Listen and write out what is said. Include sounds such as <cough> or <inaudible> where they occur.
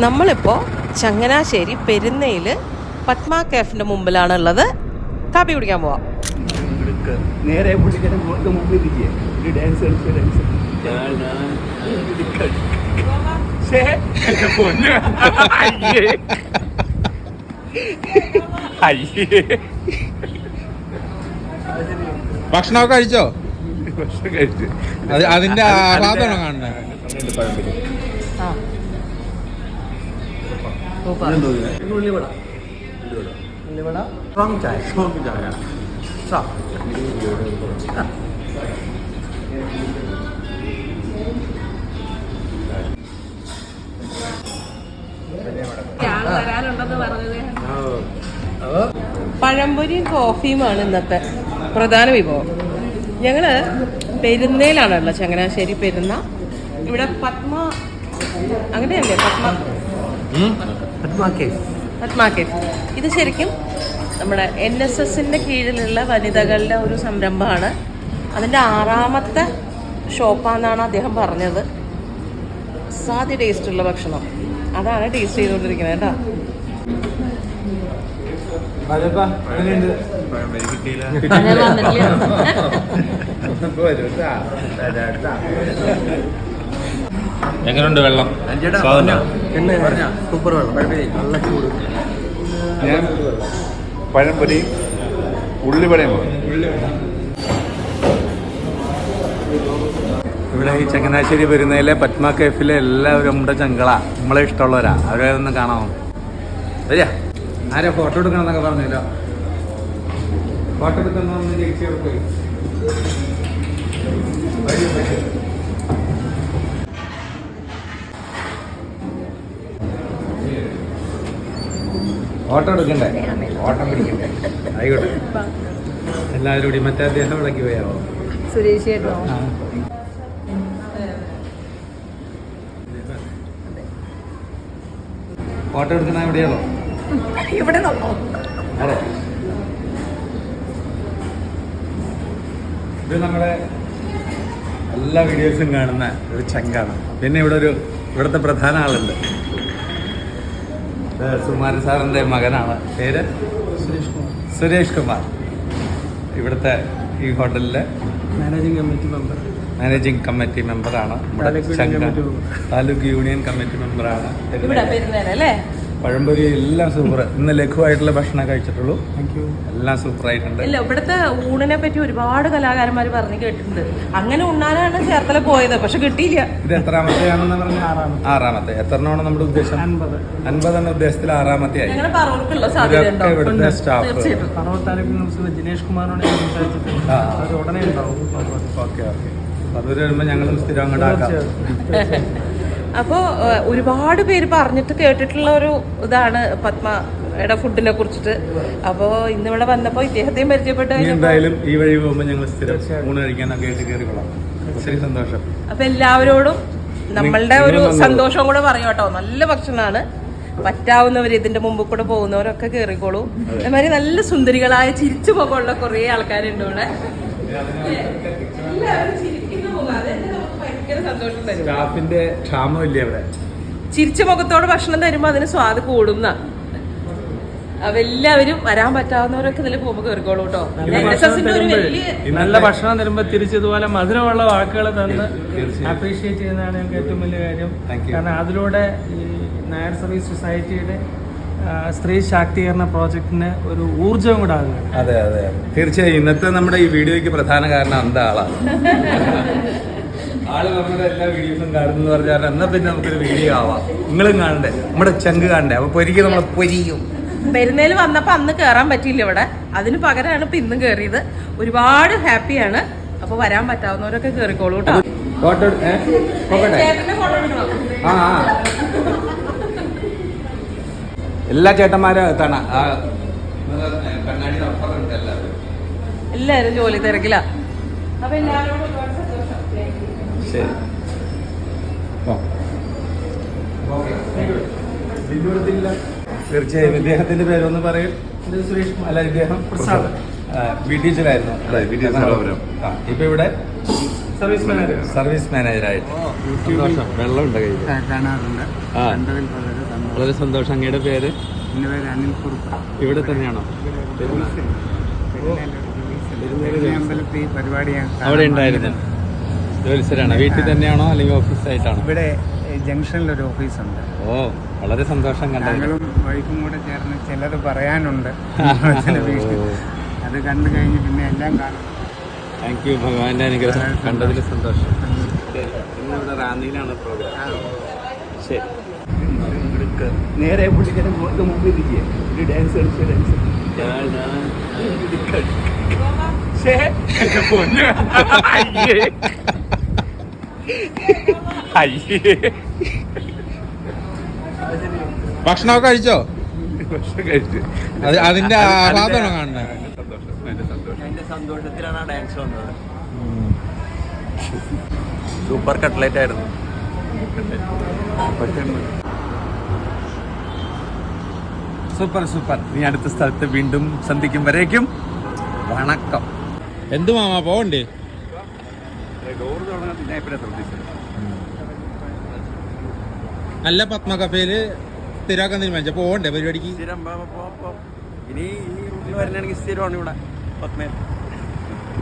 നമ്മളിപ്പോൾ ചങ്ങനാശ്ശേരി പെരുന്നയിൽ പത്മ കേഫിന്റെ മുമ്പിലാണുള്ളത്. കാപ്പി കുടിക്കാൻ പോവാം. നേരെ. ഭക്ഷണമൊക്കെ കഴിച്ചോ? ഭക്ഷണം കഴിച്ചു. അത് അതിന്റെ ആഹ്ലാദമാണ് കാണുന്നത്. സ്ട്രോങ് ചായ. സ്ട്രോങ് ചായ. പഴംപൊരിയും കോഫിയുമാണ് ഇന്നത്തെ പ്രധാന വിഭവം. ഞങ്ങൾ പെരുന്നേലാണല്ലോ ചങ്ങനാശ്ശേരി പെരുന്ന. ഇവിടെ പത്മ അങ്ങനെയല്ലേ? പത്മ ഇത് ശരിക്കും നമ്മുടെ എൻ എസ് എസിന്റെ കീഴിലുള്ള വനിതകളുടെ ഒരു സംരംഭമാണ്. അതിന്റെ ആറാമത്തെ ഷോപ്പാണെന്നാണ് അദ്ദേഹം പറഞ്ഞത്. സാധ്യ ടേസ്റ്റുള്ള ഭക്ഷണം. അതാണ് ടേസ്റ്റ് ചെയ്തുകൊണ്ടിരിക്കുന്നത് കേട്ടോ. ഞാൻ വന്നിട്ടില്ല. <laughs> എങ്ങനെയുണ്ട് വെള്ളം? സൂപ്പർ വെള്ളം. നല്ല ചൂട്. ഞാൻ ഉള്ളിവടയും ഇവിടെ ഈ ചങ്ങനാശ്ശേരി വരുന്നതിലെ പത്മ കേഫിലെ എല്ലാവരും നമ്മുടെ ചങ്കളാ. നമ്മളെ ഇഷ്ടമുള്ളവരാ. അവരെ ഒന്ന് കാണാമോ? വരിക. ആരെയാ ഫോട്ടോ എടുക്കണം എന്നൊക്കെ പറഞ്ഞല്ലോ ഫോട്ടോ എടുക്കുന്ന ഓട്ടം എടുക്കണ്ടേ? ഓട്ടം പിടിക്കണ്ടേ? ആയിക്കോട്ടെ. എല്ലാവരും കൂടി മറ്റേ അദ്ദേഹം ഇളക്കി പോയാവോ? സുരേഷ് കേട്ടോ ഫോട്ടോ എടുക്കുന്ന എവിടെയാണോ? ഇവിടെ അതെ ഇത് നമ്മുടെ എല്ലാ വീഡിയോസും കാണുന്ന ഒരു ചങ്കാണ്. പിന്നെ ഇവിടെ ഒരു ഇവിടുത്തെ പ്രധാന ആളുണ്ട്. ഇത് സാറിന്റെ സാറിന്റെ മകനാണ്. പേര്? സുരേഷ് കുമാർ. സുരേഷ് കുമാർ. ഇവിടുത്തെ ഈ ഹോട്ടലിലെ managing committee member managing committee മെമ്പറാണ് താലൂക്ക് യൂണിയൻ കമ്മിറ്റി മെമ്പറാണ് പഴംപൊരി എല്ലാം സൂപ്പർ ഇന്ന് ലഘുവായിട്ടുള്ള ഭക്ഷണം കഴിച്ചിട്ടുള്ളൂ. താങ്ക് യു എല്ലാം സൂപ്പർ ആയിട്ടുണ്ട്. ഇല്ല ഇവിടുത്തെ ഊണിനെ പറ്റി ഒരുപാട് കലാകാരന്മാർ പറഞ്ഞു കേട്ടിട്ടുണ്ട്. അങ്ങനെ ഉണ്ണാനാണ് ചേർത്തല പോയത് പക്ഷെ കിട്ടിയില്ല. ഇത് എത്രാമത്തെ ആണെന്ന് പറഞ്ഞ? ആറാമത്തെ. ആറാമത്തെ. എത്രണ്ണമാണ് നമ്മുടെ ഉദ്ദേശം? അൻപത്. അൻപത് എന്ന ഉദ്ദേശത്തിൽ ആറാമത്തെ ആയി. ഇതൊക്കെ ഇവിടുത്തെ സ്റ്റാഫ് ജിനേഷ് കുമാറിനോട്. ഉടനെ ഉണ്ടാവും. Okay okay. അതൊരു വരുമ്പോൾ ഞങ്ങളും സ്ഥിരം അങ്ങോട്ട് ആക്കാം. തീർച്ചയായും അപ്പോൾ ഒരുപാട് പേര് പറഞ്ഞിട്ട് കേട്ടിട്ടുള്ള ഒരു ഇതാണ് പത്മയുടെ ഫുഡിനെ കുറിച്ചിട്ട്. അപ്പോൾ ഇന്നിവിടെ വന്നപ്പോൾ ഇദ്ദേഹത്തെയും പരിചയപ്പെട്ട് എന്തായാലും ഈ വഴി പോകുമ്പോൾ ഞങ്ങൾ സ്ഥിരം തീർച്ചയായും. ഊണ് കഴിക്കാനൊക്കെ ആയിട്ട് കയറി കൊള്ളാം. സന്തോഷം. അപ്പൊ എല്ലാവരോടും നമ്മളുടെ ഒരു സന്തോഷം കൂടെ പറയും കേട്ടോ. നല്ല ഭക്ഷണമാണ്. പറ്റാവുന്നവർ ഇതിന്റെ മുമ്പിൽ കൂടെ പോകുന്നവരൊക്കെ കേറിക്കോളൂ. അതേമാതിരി നല്ല സുന്ദരികളായ ചിരിച്ചു പോകാനുള്ള കുറേ ആൾക്കാരുണ്ട് ഇവിടെ. എല്ലാവരും ചിരിക്കുന്ന മുഖം. ഭയങ്കര സന്തോഷം തരും. സ്റ്റാഫിന്റെ ക്ഷാമമില്ലേ അവിടെ? ചിരിച്ച മുഖത്തോട് ഭക്ഷണം തരുമ്പോൾ അതിന് സ്വാദ് കൂടുന്ന. അവരെല്ലാവരും വരാൻ പറ്റാവുന്നവരൊക്കെ ഇതിൽ പോകുമ്പോൾ കയറിക്കോളൂ കേട്ടോ. നല്ല ഭക്ഷണം തരുമ്പോ ഒരു വലിയ നല്ല ഭക്ഷണം തരുമ്പോൾ തിരിച്ചതുപോലെ മധുരമുള്ള വാക്കുകൾ തന്ന്. അപ്രീഷിയേറ്റ് ചെയ്യുന്നതാണ് ഞങ്ങൾക്ക് ഏറ്റവും വലിയ കാര്യം. കാരണം അതിലൂടെ ഈ നായർ സർവീസ് സൊസൈറ്റിയുടെ സ്ത്രീ ശാക്തീകരണ പ്രോജക്റ്റിന് ഒരു ഊർജവും കൂടെ ആകുകയാണ് അതെ അതെ. തീർച്ചയായും ഇന്നത്തെ നമ്മുടെ ഈ വീഡിയോയ്ക്ക് പ്രധാന കാരണം എന്താ ആളാണ് ആൾ നമ്മുടെ എല്ലാ വീഡിയോസും കാണുന്നു പറഞ്ഞാൽ എന്നാ പിന്നെ നമുക്കൊരു വീഡിയോ ആവാം. നിങ്ങളും കാണണ്ടേ? നമ്മുടെ ചങ്ക് കാണണ്ടേ? അപ്പൊ പൊരിക്കും നമ്മളെ പൊരിക്കും പെരുന്നേൽ വന്നപ്പോ അന്ന് കേറാൻ പറ്റിയില്ല ഇവിടെ. അതിന് പകരമാണ് ഇപ്പൊ ഇന്നും കയറിയത് ഒരുപാട് ഹാപ്പിയാണ്. അപ്പൊ വരാൻ പറ്റാവുന്നവരൊക്കെ കയറിക്കോളൂ കേട്ടോ. ഫോട്ടോ എടുക്കണോ? ആ. എല്ലാ ചേട്ടന്മാരും അകത്താണ്. എല്ലാവരും. എല്ലാരും ജോലി തിരക്കില്ല അപ്പൊ എല്ലാവരോടും ഒരുപാട് സന്തോഷം Thank you. ശരി. തീർച്ചയായും ഇദ്ദേഹത്തിന്റെ പേരൊന്ന് പറയും. അല്ല ഇദ്ദേഹം പ്രസാദ്. ബി ടീച്ചറായിരുന്നു ഇപ്പൊ ഇവിടെ? സർവീസ് മാനേജർ സർവീസ് മാനേജറായിട്ട് വെള്ളമുണ്ട് വളരെ സന്തോഷം. അങ്ങയുടെ പേര്? ഇവിടെ തന്നെയാണോ? അവിടെ ഉണ്ടായിരുന്നു. ജോലിസരാണ് വീട്ടിൽ തന്നെയാണോ അല്ലെങ്കിൽ ഓഫീസായിട്ടാണോ? ഇവിടെ ഏഹ്, ഓഫീസ് ഓഫീസുണ്ട്. ഓ വളരെ സന്തോഷം കണ്ടു ഞങ്ങളും വൈഫും കൂടെ ചേർന്ന് ചിലത് പറയാനുണ്ട്. <laughs> അത് കണ്ടു കഴിഞ്ഞ് പിന്നെ എല്ലാം കാണും. താങ്ക് യു ഭഗവാന്റെ അനുഗ്രഹം. കണ്ടതിൽ സന്തോഷം. ഇന്നിവിടെ റാന്നിയിലാണ് പ്രോഗ്രാം ശരി. നേരെ പുള്ളിക്കാരൻ മുമ്പിൽ ഇരിക്കുക ഒരു ഡാൻസ് കളിച്ച ഡാൻസ് <laughs> ഭക്ഷണമൊക്കെ കഴിച്ചോ? അത് അതിന്റെ ആഹ്ലാദമാണോ കാണുന്നത് എന്റെ സന്തോഷത്തിലാണ് ആ ഡാൻസ് വന്നത്. സൂപ്പർ കട്ട്ലേറ്റ് ആയിരുന്നു. സൂപ്പർ സൂപ്പർ നീ അടുത്ത സ്ഥലത്ത് വീണ്ടും സന്ധിക്കും വരേക്കും. വണക്കം. എന്തു മാമാ പോവണ്ടേ? ഡോർ തുടങ്ങാൻ ഞാൻ ഇപ്പഴേ ശ്രദ്ധിച്ചത് നല്ല പത്മ കഫേൽ സ്ഥിരമാക്കാൻ തീരുമാനിച്ചു? പോകണ്ടേ പരിപാടിക്ക്? സ്ഥിരം ഇനി ഈ റൂട്ടിൽ വരണമെങ്കിൽ സ്ഥിരമാണ് ഇവിടെ പത്മേൽ